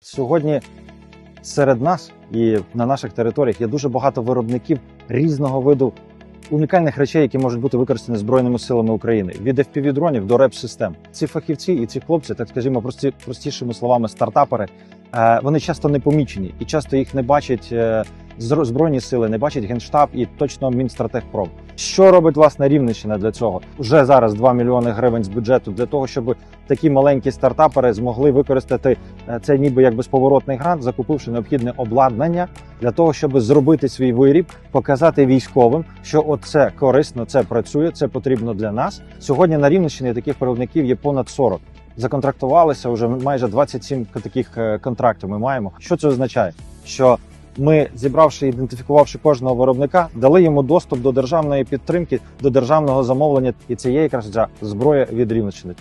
Сьогодні серед нас і на наших територіях є дуже багато виробників різного виду унікальних речей, які можуть бути використані збройними силами України від fpv дронів до реп систем. Ці фахівці і ці хлопці, так скажімо, прості, простішими словами, стартапери, е, вони часто не помічені і часто їх не бачать е, збройні сили, не бачить генштаб і точно Мінстратегпром. Що робить власне Рівненщина для цього? Вже зараз 2 мільйони гривень з бюджету для того, щоб такі маленькі стартапери змогли використати е, це ніби як безповоротний грант, закупивши необхідне обладнання для того, щоб зробити свій виріб, показати військовим, що оце корисно, це працює, це потрібно для нас. Сьогодні на Рівненщині таких виробників є понад 40. Законтрактувалися вже майже 27 таких е, контрактів. Ми маємо. Що це означає? Що ми, зібравши, ідентифікувавши кожного виробника, дали йому доступ до державної підтримки, до державного замовлення, і це є якраз зброя від Рівненщини.